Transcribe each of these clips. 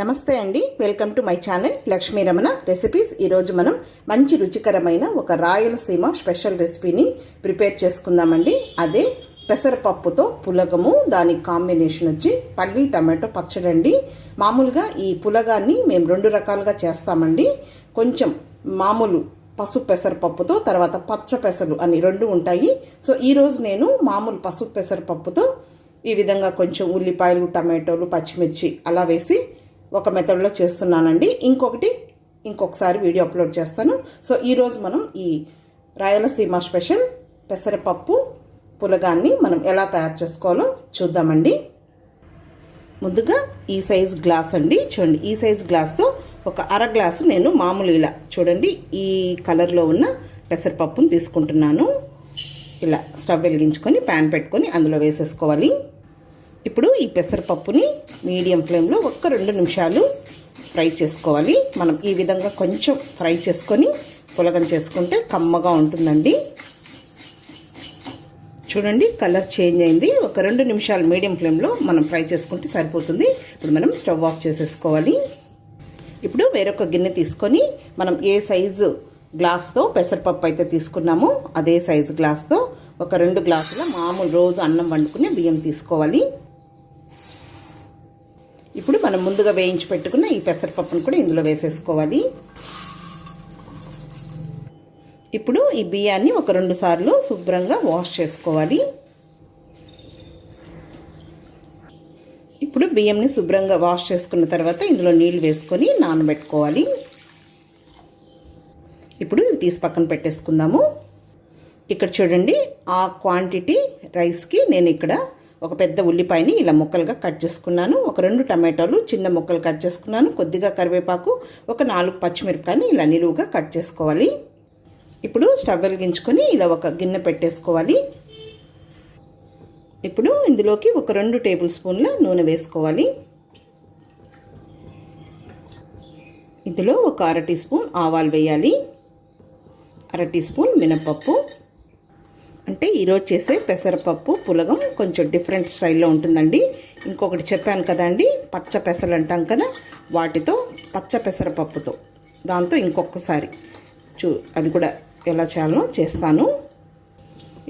నమస్తే అండి. Welcome to my channel Lakshmi Ramana recipes. ఈరోజు మనం మంచి రుచికరమైన ఒక రాయలసీమ స్పెషల్ రెసిపీని ప్రిపేర్ చేసుకుందామండి. అదే పెసరపప్పుతో పులగము దానికి కాంబినేషన్ వచ్చి పల్లి టమాటో పచ్చడి అండి. మామూలుగా ఈ పులగాన్ని మేము రెండు రకాలుగా చేస్తామండి. కొంచెం మామూలు పసుపు పెసరపప్పుతో తర్వాత పచ్చ పెసలు అని రెండు ఉంటాయి. సో ఈరోజు నేను మామూలు పసుపు పెసరపప్పుతో ఈ విధంగా కొంచెం ఉల్లిపాయలు టమాటోలు పచ్చిమిర్చి అలా వేసి ఒక మెథడ్లో చేస్తున్నానండి. ఇంకొకటి ఇంకొకసారి వీడియో అప్లోడ్ చేస్తాను. సో ఈరోజు మనం ఈ రాయలసీమ స్పెషల్ పెసరపప్పు పులగాన్ని మనం ఎలా తయారు చేసుకోవాలో చూద్దామండి. ముందుగా ఈ సైజ్ గ్లాస్ అండి. చూడండి ఈ సైజ్ గ్లాస్తో ఒక అర గ్లాసు నేను మామూలు ఇలా చూడండి ఈ కలర్లో ఉన్న పెసరపప్పును తీసుకుంటున్నాను. ఇలా స్టవ్ వెలిగించుకొని ప్యాన్ పెట్టుకొని అందులో వేసేసుకోవాలి. ఇప్పుడు ఈ పెసరపప్పుని మీడియం ఫ్లేమ్లో ఒక్క రెండు నిమిషాలు ఫ్రై చేసుకోవాలి. మనం ఈ విధంగా కొంచెం ఫ్రై చేసుకొని పులగం చేసుకుంటే కమ్మగా ఉంటుందండి. చూడండి కలర్ చేంజ్ అయింది. ఒక రెండు నిమిషాలు మీడియం ఫ్లేమ్లో మనం ఫ్రై చేసుకుంటే సరిపోతుంది. ఇప్పుడు మనం స్టవ్ ఆఫ్ చేసేసుకోవాలి. ఇప్పుడు వేరొక గిన్నె తీసుకొని మనం ఏ సైజు గ్లాస్తో పెసరపప్పు అయితే తీసుకున్నామో అదే సైజు గ్లాస్తో ఒక రెండు గ్లాసుల మామూలు రోజు అన్నం వండుకునే బియ్యం తీసుకోవాలి. ఇప్పుడు మనం ముందుగా వేయించి పెట్టుకున్న ఈ పెసరపప్పును కూడా ఇందులో వేసేసుకోవాలి. ఇప్పుడు ఈ బియ్యాన్ని ఒక రెండు సార్లు శుభ్రంగా వాష్ చేసుకోవాలి. ఇప్పుడు బియ్యంని శుభ్రంగా వాష్ చేసుకున్న తర్వాత ఇందులో నీళ్ళు వేసుకొని నానబెట్టుకోవాలి. ఇప్పుడు ఇవి తీసి పక్కన పెట్టేసుకుందాము. ఇక్కడ చూడండి ఆ క్వాంటిటీ రైస్కి నేను ఇక్కడ ఒక పెద్ద ఉల్లిపాయని ఇలా ముక్కలుగా కట్ చేసుకున్నాను. ఒక రెండు టమాటోలు చిన్న ముక్కలు కట్ చేసుకున్నాను. కొద్దిగా కరివేపాకు ఒక నాలుగు పచ్చిమిరపకాయని ఇలా నిలువుగా కట్ చేసుకోవాలి. ఇప్పుడు స్టవ్ వెలిగించుకొని ఇలా ఒక గిన్నె పెట్టేసుకోవాలి. ఇప్పుడు ఇందులోకి ఒక రెండు టేబుల్ స్పూన్ల నూనె వేసుకోవాలి. ఇందులో ఒక అర టీ స్పూన్ ఆవాలు వేయాలి. అర టీ స్పూన్ మినపప్పు. అంటే ఈరోజు చేసే పెసరపప్పు పులగం కొంచెం డిఫరెంట్ స్టైల్లో ఉంటుందండి. ఇంకొకటి చెప్పాను కదండి పచ్చ పెసలు అంటాం కదా వాటితో పచ్చ పెసరపప్పుతో. దాంతో ఇంకొకసారి చూ అది కూడా ఎలా చేయాలో చేస్తాను.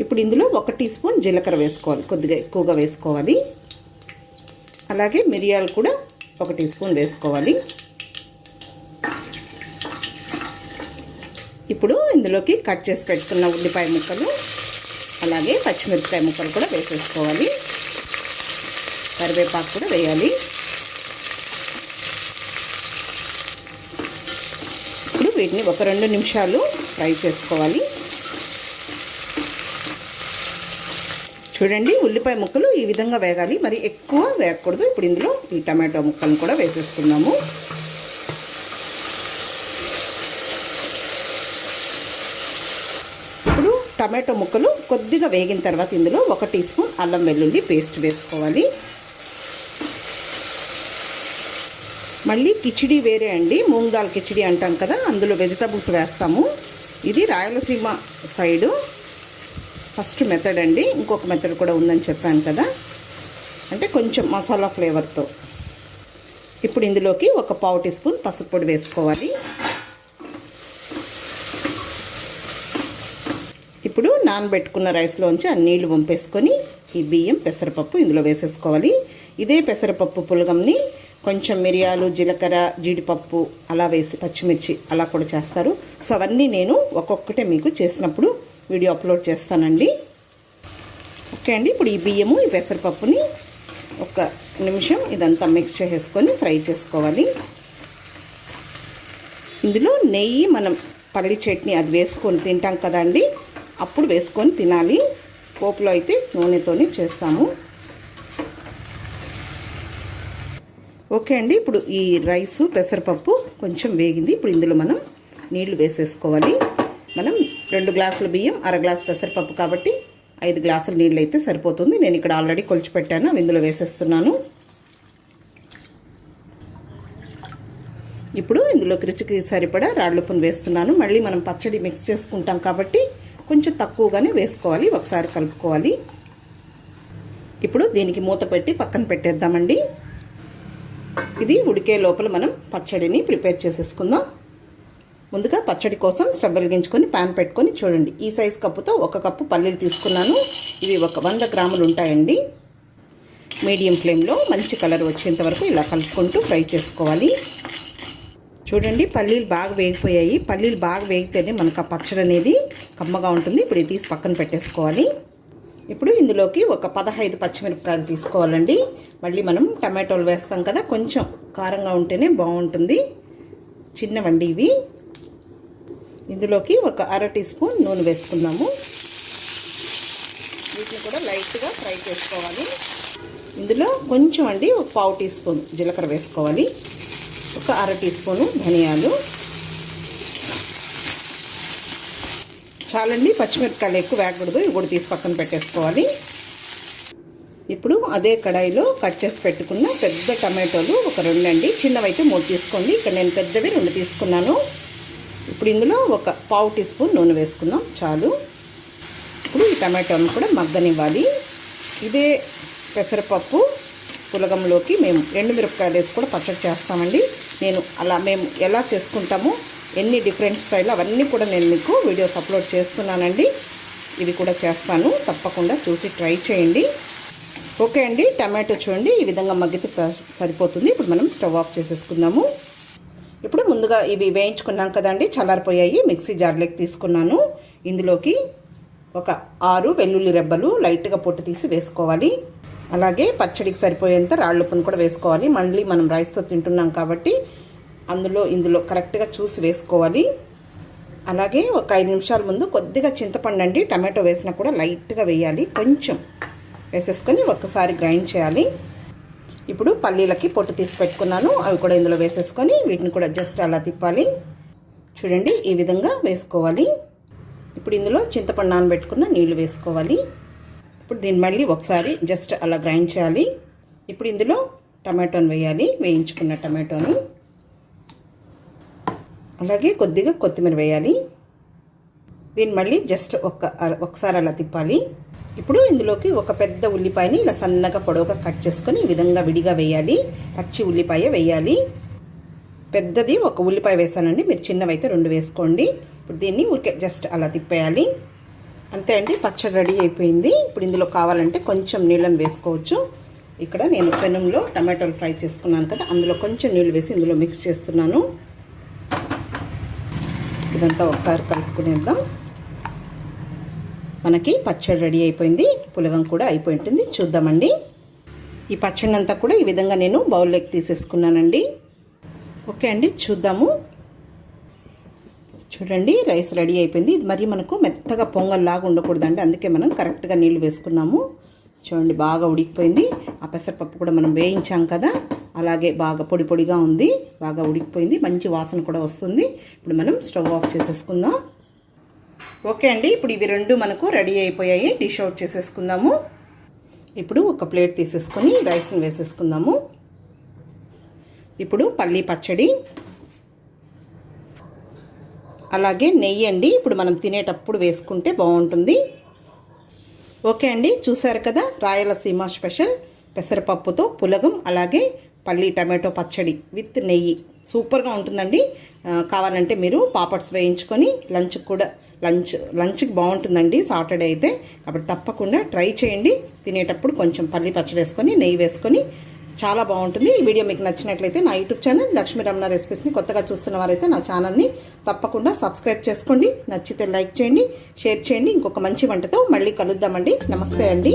ఇప్పుడు ఇందులో ఒక టీ స్పూన్ జీలకర్ర వేసుకోవాలి కొద్దిగా ఎక్కువగా వేసుకోవాలి. అలాగే మిరియాలు కూడా ఒక టీ స్పూన్ వేసుకోవాలి. ఇప్పుడు ఇందులోకి కట్ చేసి పెట్టుకున్న ఉల్లిపాయ ముక్కలు అలాగే పచ్చిమిరపకాయ ముక్కలు కూడా వేసేసుకోవాలి. కరివేపాకు కూడా వేయాలి. ఇప్పుడు వీటిని ఒక రెండు నిమిషాలు ఫ్రై చేసుకోవాలి. చూడండి ఉల్లిపాయ ముక్కలు ఈ విధంగా వేగాలి. మరి ఎక్కువ వేగకూడదు. ఇప్పుడు ఇందులో ఈ టమాటో ముక్కలను కూడా వేసేసుకున్నాము ఇప్పుడు టమాటో ముక్కలు కొద్దిగా వేగిన తర్వాత ఇందులో ఒక టీ స్పూన్ అల్లం వెల్లుల్లి పేస్ట్ వేసుకోవాలి. మళ్ళీ కిచిడి వేరే అండి. మూంగ్ దాల్ కిచిడి అంటాం కదా అందులో వెజిటబుల్స్ వేస్తాము. ఇది రాయలసీమ సైడు. ఫస్ట్ మెథడ్ అండి. ఇంకొక మెథడ్ కూడా ఉందని చెప్పాను కదా. అంటే కొంచెం మసాలా ఫ్లేవర్తో. ఇప్పుడు ఇందులోకి ఒక పావు టీ స్పూన్ పసుపు పొడి వేసుకోవాలి ఇప్పుడు నానబెట్టుకున్న రైస్లోంచి ఆ నీళ్ళు వంపేసుకొని ఈ బియ్యం పెసరపప్పు ఇందులో వేసేసుకోవాలి. ఇదే పెసరపప్పు పులగంని కొంచెం మిరియాలు జీలకర్ర జీడిపప్పు అలా వేసి పచ్చిమిర్చి అలా కూడా చేస్తారు. సో అవన్నీ నేను ఒక్కొక్కటే మీకు చేసినప్పుడు వీడియో అప్లోడ్ చేస్తానండి. ఓకే అండి ఇప్పుడు ఈ బియ్యము ఈ పెసరపప్పుని ఒక నిమిషం ఇదంతా మిక్స్ చేసేసుకొని ఫ్రై చేసుకోవాలి. ఇందులో నెయ్యి మనం పల్లి చట్నీ అది వేసుకొని తింటాం కదండి. అప్పుడు వేసుకొని తినాలి. పోపులో అయితే నూనెతోనే చేస్తాము. ఓకే అండి ఇప్పుడు ఈ రైసు పెసరపప్పు కొంచెం వేగింది. ఇప్పుడు ఇందులో మనం నీళ్ళు వేసేసుకోవాలి. మనం రెండు గ్లాసుల బియ్యం అర గ్లాసు పెసరపప్పు కాబట్టి ఐదు గ్లాసుల నీళ్ళు అయితే సరిపోతుంది. నేను ఇక్కడ ఆల్రెడీ కొలిచిపెట్టాను అవి ఇందులో వేసేస్తున్నాను. ఇప్పుడు ఇందులోకి రుచికి సరిపడా రాళ్ళుప్పును వేస్తున్నాను. మళ్ళీ మనం పచ్చడి మిక్స్ చేసుకుంటాం కాబట్టి కొంచెం తక్కువగానే వేసుకోవాలి ఒకసారి కలుపుకోవాలి. ఇప్పుడు దీనికి మూత పెట్టి పక్కన పెట్టేద్దామండి. ఇది ఉడికే లోపల మనం పచ్చడిని ప్రిపేర్ చేసేసుకుందాం. ముందుగా పచ్చడి కోసం స్టవ్ వెలిగించుకొని ప్యాన్ పెట్టుకొని చూడండి. ఈ సైజ్ కప్పుతో ఒక కప్పు పల్లీలు తీసుకున్నాను. ఇవి ఒక వంద గ్రాములు ఉంటాయండి. మీడియం ఫ్లేమ్లో మంచి కలర్ వచ్చేంత వరకు ఇలా కలుపుకుంటూ ఫ్రై చేసుకోవాలి. చూడండి పల్లీలు బాగా వేగిపోయాయి. పల్లీలు బాగా వేగితేనే మనకు ఆ పచ్చడి అనేది కమ్మగా ఉంటుంది. ఇప్పుడు ఇది తీసి పక్కన పెట్టేసుకోవాలి. ఇప్పుడు ఇందులోకి ఒక పదహైదు పచ్చిమిరపకాయలు తీసుకోవాలండి. మళ్ళీ మనం టమాటోలు వేస్తాం కదా కొంచెం కారంగా ఉంటేనే బాగుంటుంది. చిన్నవండి ఇవి. ఇందులోకి ఒక అర టీ స్పూన్ నూనె వేసుకుందాము. వీటిని కూడా లైట్గా ఫ్రై చేసుకోవాలి. ఇందులో కొంచెం అండి ఒక పావు టీ స్పూన్ జీలకర్ర వేసుకోవాలి. ఒక అర టీ స్పూను ధనియాలు. చాలండి పచ్చిమిరపకాయలు ఎక్కువ వేగకూడదు ఇవి కూడా తీసి పక్కన పెట్టేసుకోవాలి. ఇప్పుడు అదే కడాయిలో కట్ చేసి పెట్టుకున్న పెద్ద టమాటోలు ఒక రెండు అండి చిన్నవైతే మూడు తీసుకోండి. ఇక్కడ నేను పెద్దవి రెండు తీసుకున్నాను. ఇప్పుడు ఇందులో ఒక పావు టీ స్పూన్ నూనె వేసుకుందాం చాలు. ఇప్పుడు ఈ టమాటోలను కూడా మగ్గనివ్వాలి. ఇదే పెసరపప్పు పులగంలోకి మేము ఎండు మిరపకాయలు వేసి కూడా పచ్చడి చేస్తామండి. నేను అలా మేము ఎలా చేసుకుంటాము ఎన్ని డిఫరెంట్ స్టైల్ అవన్నీ కూడా నేను మీకు వీడియోస్ అప్లోడ్ చేస్తున్నానండి. ఇవి కూడా చేస్తాను. తప్పకుండా చూసి ట్రై చేయండి. ఓకే అండి టమాటో చూడండి. ఈ విధంగా మగ్గితే సరిపోతుంది. ఇప్పుడు మనం స్టవ్ ఆఫ్ చేసేసుకుందాము. ఇప్పుడు ముందుగా ఇవి వేయించుకున్నాం కదండి చల్లారిపోయాయి. మిక్సీ జార్లోకి తీసుకున్నాను. ఇందులోకి ఒక ఆరు వెల్లుల్లి రెబ్బలు లైట్గా పొట్టు తీసి వేసుకోవాలి. అలాగే పచ్చడికి సరిపోయేంత రాళ్ళుప్పును కూడా వేసుకోవాలి. మళ్ళీ మనం రైస్తో తింటున్నాం కాబట్టి అందులో ఇందులో కరెక్ట్గా చూసి వేసుకోవాలి. అలాగే ఒక ఐదు నిమిషాల ముందు కొద్దిగా చింతపండు అండి టమాటో వేసినా కూడా లైట్గా వేయాలి. కొంచెం వేసేసుకొని ఒక్కసారి గ్రైండ్ చేయాలి. ఇప్పుడు పల్లీలకి పొట్టు తీసి పెట్టుకున్నాను. అవి కూడా ఇందులో వేసేసుకొని వీటిని కూడా జస్ట్ అలా తిప్పాలి. చూడండి ఈ విధంగా వేసుకోవాలి. ఇప్పుడు ఇందులో చింతపండు నానబెట్టుకున్న నీళ్ళు వేసుకోవాలి. ఇప్పుడు దీన్ని మళ్ళీ ఒకసారి జస్ట్ అలా గ్రైండ్ చేయాలి. ఇప్పుడు ఇందులో టమాటోని వేయాలి. వేయించుకున్న టమాటోని. అలాగే కొద్దిగా కొత్తిమీర వేయాలి. దీన్ని మళ్ళీ జస్ట్ ఒక ఒకసారి అలా తిప్పాలి. ఇప్పుడు ఇందులోకి ఒక పెద్ద ఉల్లిపాయని ఇలా సన్నగా పొడవుగా కట్ చేసుకొని ఈ విధంగా విడిగా వేయాలి. పచ్చి ఉల్లిపాయ వేయాలి. పెద్దది ఒక ఉల్లిపాయ వేసానండి. మీరు చిన్నవైతే రెండు వేసుకోండి. ఇప్పుడు దీన్ని ఊరికే జస్ట్ అలా తిప్పేయాలి. అంతే అండి పచ్చడి రెడీ అయిపోయింది. ఇప్పుడు ఇందులో కావాలంటే కొంచెం నీళ్ళని వేసుకోవచ్చు. ఇక్కడ నేను పెనంలో టమాటోలు ఫ్రై చేసుకున్నాను కదా అందులో కొంచెం నీళ్ళు వేసి ఇందులో మిక్స్ చేస్తున్నాను. ఇదంతా ఒకసారి కలుపుకునేద్దాం. మనకి పచ్చడి రెడీ అయిపోయింది పులగం కూడా అయిపోయి ఉంటుంది. చూద్దామండి. ఈ పచ్చడి అంతా కూడా ఈ విధంగా నేను బౌల్లోకి తీసేసుకున్నానండి. ఓకే అండి చూద్దాము. చూడండి రైస్ రెడీ అయిపోయింది. ఇది మరి మనకు మెత్తగా పొంగల్లాగా ఉండకూడదండి. అందుకే మనం కరెక్ట్గా నీళ్ళు వేసుకున్నాము. చూడండి బాగా ఉడికిపోయింది. ఆ పెసరపప్పు కూడా మనం వేయించాం కదా అలాగే బాగా పొడి పొడిగా ఉంది బాగా ఉడికిపోయింది. మంచి వాసన కూడా వస్తుంది. ఇప్పుడు మనం స్టవ్ ఆఫ్ చేసేసుకుందాం. ఓకే అండి ఇప్పుడు ఇవి రెండు మనకు రెడీ అయిపోయాయి. డిష్ అవుట్ చేసేసుకుందాము. ఇప్పుడు ఒక ప్లేట్ తీసేసుకొని రైస్ని వేసేసుకుందాము. ఇప్పుడు పల్లీ పచ్చడి. అలాగే నెయ్యి అండి. ఇప్పుడు మనం తినేటప్పుడు వేసుకుంటే బాగుంటుంది. ఓకే అండి. చూసారు కదా రాయలసీమ స్పెషల్. పెసరపప్పుతో పులగం అలాగే పల్లి టమాటో పచ్చడి విత్ నెయ్యి. సూపర్గా ఉంటుందండి. కావాలంటే మీరు పాపడ్స్ వేయించుకొని లంచ్ కూడా లంచ్ లంచ్కి బాగుంటుందండి సాటర్డే అయితే. కాబట్టి తప్పకుండా ట్రై చేయండి. తినేటప్పుడు కొంచెం పల్లి పచ్చడి వేసుకొని నెయ్యి వేసుకొని చాలా బాగుంటుంది. ఈ వీడియో మీకు నచ్చినట్లయితే నా యూట్యూబ్ ఛానల్ లక్ష్మీ రమణ రెసిపీస్ని కొత్తగా చూస్తున్న వారైతే నా ఛానల్ని తప్పకుండా సబ్స్క్రైబ్ చేసుకోండి. నచ్చితే లైక్ చేయండి షేర్ చేయండి. ఇంకొక మంచి వంటతో మళ్ళీ కలుద్దామండి. నమస్తే అండి.